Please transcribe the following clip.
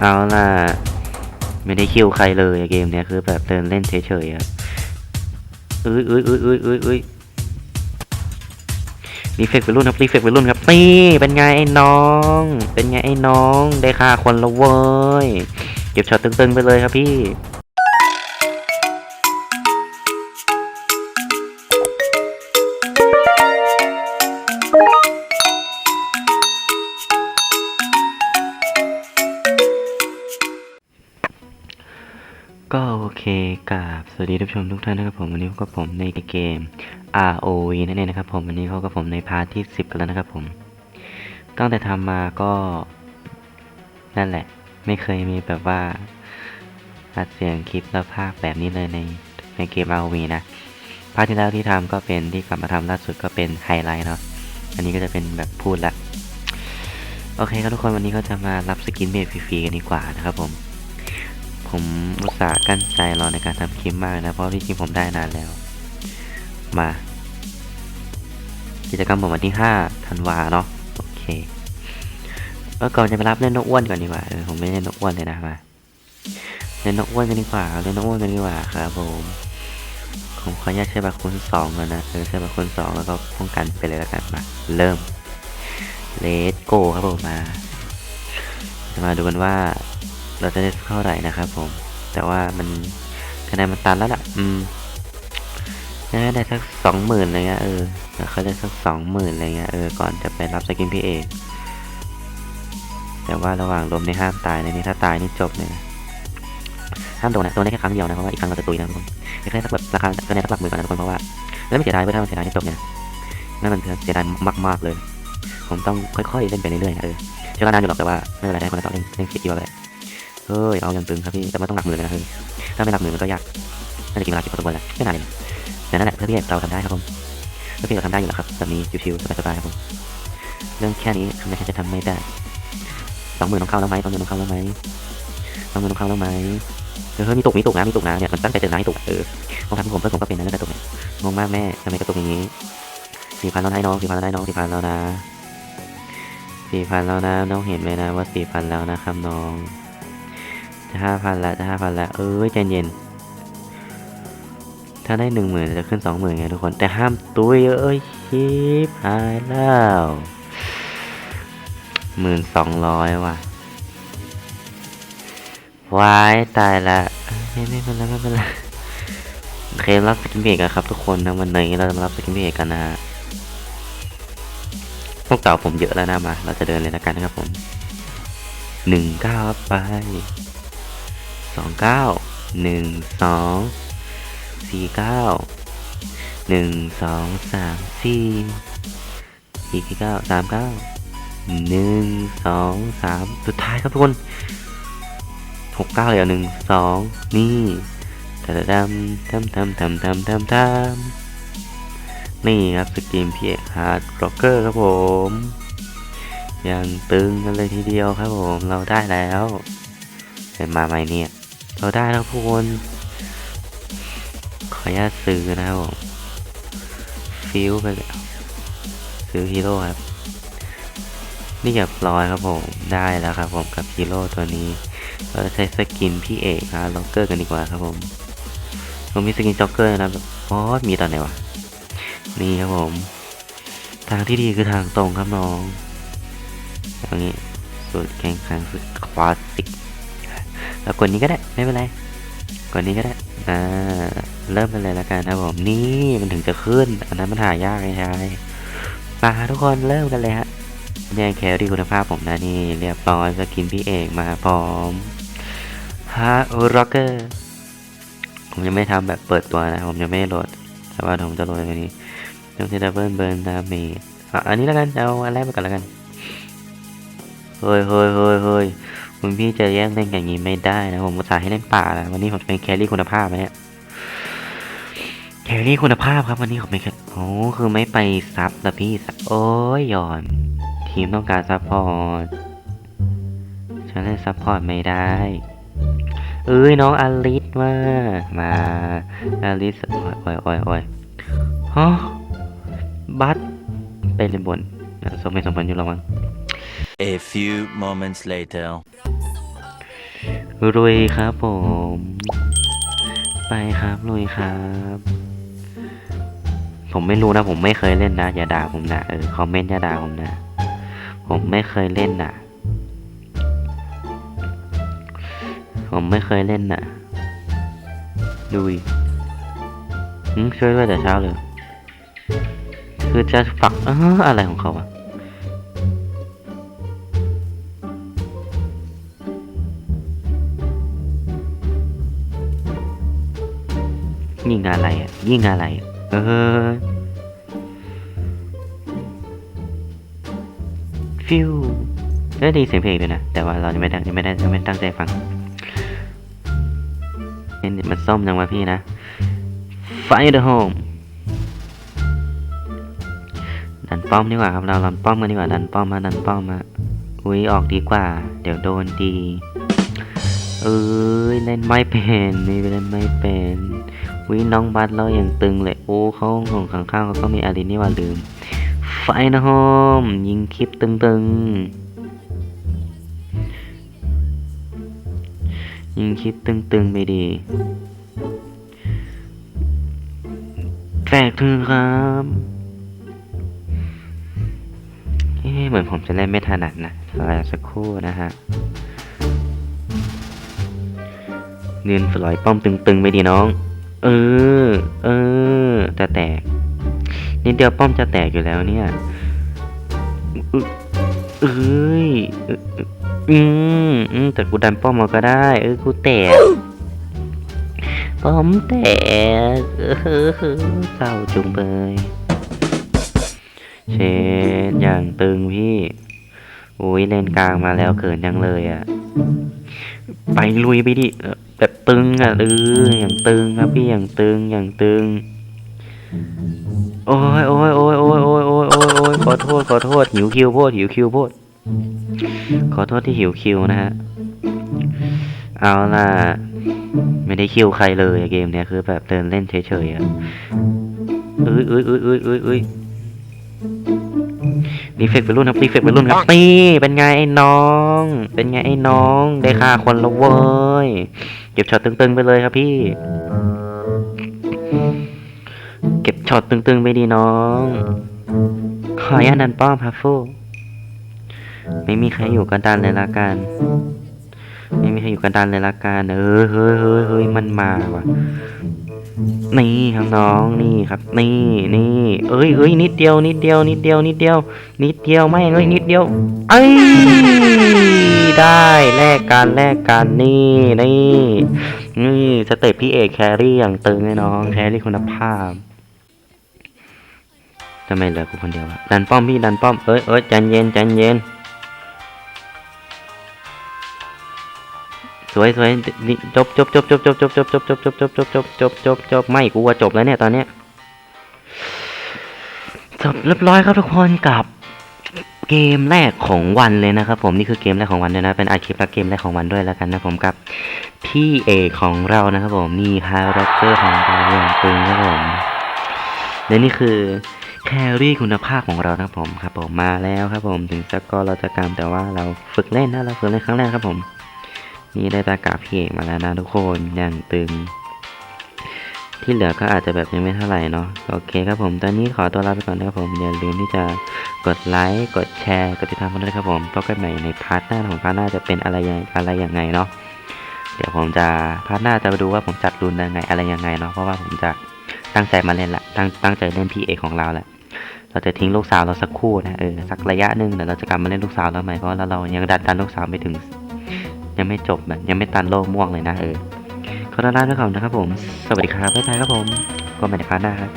เอาล่ะ ไม่ได้คิวใครเลยเกมเนี้ยคือแบบเดินเล่นเฉยๆอะเอ้ยเอ้ยเอ้ยเอ้ยเอ้ยเอ้ยรีเฟกไปรุ่นครับรีเฟกไปรุ่นครับนี่เป็นไงไอ้น้อง เป็นไงไอ้น้อง ได้ค่าคนละเว้ย เก็บช็อตตึงๆไปเลยครับพี่ กับสวัสดีทุกผู้ชมทุกท่านนะครับผมวันนี้พบกับผมในเกม ROV นั่นเองนะครับผมวันนี้เขากับผมในพาร์ทที่ 10 กันแล้วนะครับผม ตั้งแต่ทำมาก็นั่นแหละ ไม่เคยมีแบบว่าอัดเสียงคลิปแล้วภาคแบบนี้เลยในในเกม ROV นะพาร์ทที่แล้วที่ทำก็เป็นที่กลับมาทำล่าสุดก็เป็นไฮไลท์เนาะอันนี้ก็จะเป็นแบบพูดละโอเคครับทุกคนวันนี้ก็จะมารับสกินเมดฟรีๆกันดีกว่านะครับผม ผมอุตส่าห์กั้นใจรอในการทำคลิปมากนะ เพราะที่จริงผมได้นานแล้ว มา กิจกรรมผมวันที่5ธันวาเนาะโอเคเออก่อนจะไปรับเล่นนกอ้วนก่อนดีกว่าเออผมไม่เล่นนกอ้วนเลยนะมาเล่นนกอ้วนกันดีกว่าเล่นนกอ้วนกันดีกว่าครับผมผมขออนุญาตใช้บัตรคูณสองก่อนนะเออใช้บัตรคูณสองแล้วก็ป้องกันไปเลยแล้วกันมาเริ่มเลตโกครับผมมาจะมาดูกันว่า เราจะได้เท่าไหร่นะครับผม แต่ว่ามันคะแนนมันตันแล้วล่ะ อืมน่าได้สักสองหมื่นอะไรเงี้ยเออเขาได้สักสองหมื่นอะไรเงี้ยเออ ก่อนจะไปรับสกินพี่เอกแต่ว่าระหว่างลมในห้ามตายในนี่ถ้าตายนี่จบเลยนะห้ามโดนนะโดนได้แค่ครั้งเดียวนะเพราะว่าอีกครั้งเราจะตุยนะทุกคนแค่สักแบบราคาก็ในสักหลักหมื่นก่อนนะทุกคนเพราะว่าแล้วไม่เสียดายเว้ยถ้ามันเสียดายนี่จบเนี่ยนั่นมันเสียดายมากๆเลย ผมต้องค่อยๆเล่นไปเรื่อยๆนะเออใช้เวลานานอยู่หรอกแต่ว่าไม่เป็นไรได้คนละต่อเล่นเล่นคิดดีกว่าเลย เฮ้ย เอาย่างตึงครับพี่ แต่ว่าต้องหลักหมื่นเลยนะเฮ้ย ถ้าไม่หลักหมื่นมันก็ยาก น่าจะกินเวลาคิดพอสมควรแหละไม่นานเลยแต่นั่นแหละเพื่อพี่เราทำได้ครับผมเพื่อพี่เราทำได้อยู่แล้วครับแบบนี้ชิวๆสบายๆครับผม เรื่องแค่นี้ทำไมฉันจะทำไม่ได้สองหมื่นต้องเข้าแล้วไหมสองหมื่นต้องเข้าแล้วไหมสองหมื่นต้องเข้าแล้วไหมเฮ้ยมีตุกมีตุกนะมีตุกนะเนี่ยมันตั้งใจเตือนนะให้ตุกเออผมทำผมเพื่อนผมก็เป็นนะเรื่องกระตุกเนี่ยงงมากแม่ทำไมกระตุกอย่างนี้สี่พันแล้วนะน้องสี่พันแล้วนะน้องสี่พันแล้วนะสี่พันแล้วนะน้องเห็นไหมนะว่าสี่พันแล้วนะครับน้อง จะห้าพันละจะห้าพันละเอ้ยใจเย็น ถ้าได้หนึ่งหมื่นจะขึ้นสองหมื่นไงทุกคน แต่ห้ามตุ้ยเอ้ยชิปหายแล้วหมื่นสองร้อยว่ะวายตายละเอ้ยไม่เป็นไรไม่เป็นไรโอเครับสกินเบรกอะครับทุกคนนะวันนี้เราจะรับสกินเบรกกันนะฮะพวกเก่าผมเยอะแล้วนะมา เราจะเดินเลยละกันนะครับผมหนึ่งเก้าไป สองเก้าหนึ่งสองสี่เก้าหนึ่งสองสามสี่สี่เก้าสามเก้าหนึ่งสองสามสุดท้ายครับทุกคนหกเก้าเลยอะหนึ่งสองนี่ตะดำทำทำทำทำทำทำนี่ครับสกินพีเอกฮาร์ดร็อกเกอร์ครับผมยังตึงกันเลยทีเดียวครับผมเราได้แล้วเป็นมาใหม่เนี่ย เราได้แล้วทุกคน ขออนุญาตซื้อนะครับผมฟิวไปแล้วซื้อฮีโร่ครับ นี่เรียบร้อยครับผม ได้แล้วครับผมกับฮีโร่ตัวนี้ เราจะใช้สกินพี่เอกฮะล็อกเกอร์กันดีกว่าครับผมผมมีสกินจ็อกเกอร์นะแบบอ๋อมีตอนไหนวะ นี่ครับผม ทางที่ดีคือทางตรงครับน้องอย่างนี้สุดแข่งขันสุดคลาสสิก แล้วกดนี้ก็ได้ไม่เป็นไรกดนี้ก็ได้อ่าเริ่มกันเลยแล้วกันนะผมนี่มันถึงจะขึ้น อันนั้นมันหายากไงชายมาทุกคนเริ่มกันเลยฮะเนี่ยแครี่คุณภาพผมนะนี่เรียบร้อยสกินพี่เอกมาพร้อมฮาร์ร็อกเกอร์ผมยังไม่ทำแบบเปิดตัวนะ ผมยังไม่โหลด แต่ว่าผมจะโหลดอันนี้ต้องที่ดับเบิลเบิร์นดาเมจอันนี้แล้วกัน เอาอันแรกไปก่อนแล้วกัน เฮ้ยเฮ้ยเฮ้ยเฮ้ย คุณพี่จะแย่งเล่นอย่างนี้ไม่ได้นะผมอุตส่าห์ให้เล่นป่าแล้ววันนี้ผมจะเป็นแครี่คุณภาพนะเนี่ยแครี่คุณภาพครับวันนี้ผมเป็นแคโอ้คือไม่ไปซับแล้วพี่ซับโอ้ยหย่อน ทีมต้องการซัพพอร์ตฉันเล่นซัพพอร์ตไม่ได้เอ้ยน้องอลิสมามาอลิสโอ้ยโอ้ยโอ้ยโอ้ยฮะบัตไปเล่นบนสมเป็นสมผลอยู่แล้วมั้ง A few moments later. ลุยครับผม ไปครับลุยครับ ผมไม่รู้นะ ผมไม่เคยเล่นนะอย่าด่าผมนะเออคอมเมนต์อย่าด่าผมนะผมไม่เคยเล่นนะผมไม่เคยเล่นนะดูดิหึช่วยด้วยแต่เช้าเลย คือจะฝักอออะไรของเขาอะ ยิงอะไรอะยิงอะไรเออฟิวเออไดีเสียงเพลงด้วยนะ แต่ว่าเราไม่ได้ไม่ได้ไม่ตั้งใจฟังเห็นมันส้มจังวะพี่นะ Find the home ดันป้อมดีกว่าครับเราดันป้อมกันดีกว่าดันป้อมมาดันป้อมมาอุ้ยออกดีกว่า เดี๋ยวโดนดี เอ้ยเล่นไม่เป็นนี่เล่นไม่เป็นวิน้องบัสเราอย่างตึงเลยโอ้เขาของข้างๆเขาก็มีอารีนี่ว่าลืม ไฟนะโฮมยิงคลิปตึงๆ ยิงคลิปตึงๆไปดีแฝกถึงครับเอ๊ะเหมือนผมจะเล่นไม่ถนัดนะสักครู่นะฮะ เนียนสลอยป้อมตึงๆไปดีน้อง เออ เออ จะแตก นิดเดียวป้อมจะแตกอยู่แล้วเนี่ย เอ้ย อืมอืมแต่กูดันป้อมมาก็ได้ เออ กูแตก ป้อมแตก เออเศร้าจุงเบย เชนอย่างตึงพี่อุ้ยเลนกลางมาแล้วเขินยังเลยอะ ไปลุยไปดิ แบบตึงอะเอออย่างตึงครับพี่อย่างตึงอย่างตึง โอ้ยโอ้ยโอ้ยโอ้ยโอ้ยโอ้ยโอ้ยโอ้ยขอโทษขอโทษหิวคิวโพดหิวคิวโพดขอโทษที่หิวคิวนะฮะเอาล่ะ ไม่ได้คิวใครเลยอะเกมเนี้ยคือแบบเดินเล่นเฉยๆอะเอ้ยเอ้ยเอ้ยเอ้ยเอ้ยเอ้ยรีเฟกไปรุ่นครับรีเฟกไปรุ่นครับนี่เป็นไงไอ้น้อง เป็นไงไอ้น้อง ได้ค่าคนละเว้ย เก็บช็อตตึงๆไปเลยครับพี่ เก็บช็อตตึงๆไปดีน้องขออนุญาตดันป้อมครับฟูไม่มีใครอยู่กันดันเลยละกัน ไม่มีใครอยู่กันดันเลยละกัน เออเฮ้ยเฮ้ยเฮ้ยมันมาว่ะ นี่ครับน้องนี่ครับ นี่นี่เอ้ยเอ้ยนิดเดียวนิดเดียวนิดเดียวนิดเดียว นิดเดียวไม่เอ้ยนิดเดียวเอ้ยได้แลกกันแลกกันนี่นี่นี่สเตปพี่เอกแครี่อย่างตึงเลยน้องแครี่คุณภาพทำไมเหลือกูคนเดียววะดันป้อมพี่ดันป้อมเอ้ยเอ้ยใจเย็นใจเย็น สวยสวยจบจบจบจบจบจบจบจบจบจบจบจบจบจบจบจบไม่กูว่าจบแล้วเนี่ยตอนเนี้ยจบเรียบร้อยครับทุกคนกับเกมแรกของวันเลยนะครับ ผมนี่คือเกมแรกของวันด้วยนะเป็นอาคลิปและเกมแรกของวันด้วยแล้วกันนะผมกับพี่เอกของเรานะครับผมนี่คาแรคเตอร์ของเราอย่างตึงนะครับผมและนี่คือแครี่คุณภาพของเรานะครับผมครับผมมาแล้วครับผมถึงสกอร์เราจะกำแต่ว่าเราฝึกเล่นนะเราฝึกเล่นครั้งแรกครับผม นี่ได้ตากาพี่เอกมาแล้วนะทุกคนอย่างตึง ที่เหลือก็อาจจะแบบยังไม่เท่าไหร่เนาะโอเคครับผมตอนนี้ขอตัวลาไปก่อนนะครับผมอย่าลืมที่จะกดไลค์กดแชร์กดติดตามกันด้วยครับผมพบกันใหม่ในพาร์ทหน้าของพาร์ทหน้าจะเป็นอะไรยังอะไรยังไงเนาะเดี๋ยวผมจะพาร์ทหน้าจะมาดูว่าผมจัดรุนยังไงอะไรยังไงเนาะเพราะว่าผมจะตั้งใจมาเล่นละตั้งตั้งใจเล่นพี่เอกของเราแหละเราจะทิ้งลูกสาวเราสักครู่นะเออสักระยะหนึ่งเดี๋ยวเราจะกลับมาเล่นลูกสาวเราใหม่เพราะว่าเรายังดันดันลูกสาวไม่ถึง ยังไม่จบแบบยังไม่ตันโลกม่วงเลยนะเออขอต้อนรับทุกคนนะครับผม สวัสดีครับบ๊ายบายครับผมก็ไม่ได้พาร์ทหน้าครับ